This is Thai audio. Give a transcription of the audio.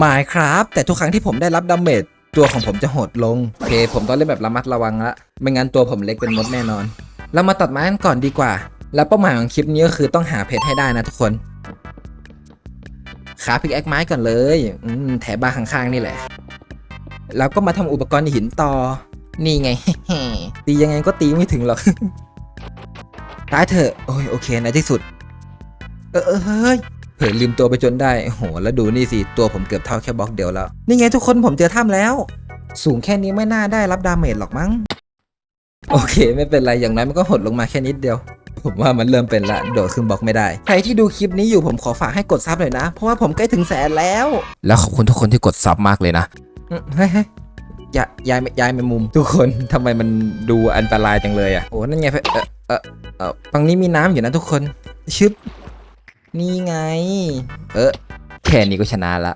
หมายครับแต่ทุกครั้งที่ผมได้รับดาเมจตัวของผมจะหดลงโอเค ผมต้องเล่นแบบระมัดระวังละไม่งั้นตัวผมเล็กเป็นมดแน่นอน เรามาตัดไม้กันก่อนดีกว่า แล้วเป้าหมายของคลิปนี้ก็คือต้องหาเพชรให้ได้นะทุกคนขาพิกแอคไม้ก่อนเลยอืมแถบบ้าข้างๆนี่แหละแล้วก็มาทำอุปกรณ์หินต่อ นี่ไง ตียังไงก็ตีไม่ถึงหรอกตายเถอะโอ้ยโอเคในที่สุด เออเออเฮ้ย เผลอลืมตัวไปจนได้โอ้โหแล้วดูนี่สิตัวผมเกือบเท่าแค่บล็อกเดียวแล้ว นี่ไงทุกคนผมเจอถ้ำแล้ว สูงแค่นี้ไม่น่าได้รับดาเมจหรอกมั้ง โอเค ไม่เป็นไรอย่างน้อยมันก็หดลงมาแค่นิดเดียว ผมว่ามันเริ่มเป็นละโดดขึ้นบล็อกไม่ได้ ใครที่ดูคลิปนี้อยู่ผมขอฝากให้กดซับหน่อยนะ เพราะว่าผมใกล้ถึงแสนแล้ว แล้วขอบคุณทุกคนที่กดซับมากเลยนะเฮ้ยเฮ้ยยายยายยายแมงมุม ทุกคนทำไมมันดูอันตรายจังเลยอะโอ้นั่นไงเออเออเออตรงนี้มีน้ำอยู่นะทุกคนชึบ นี่ไง เออแค่นี้ก็ชนะละ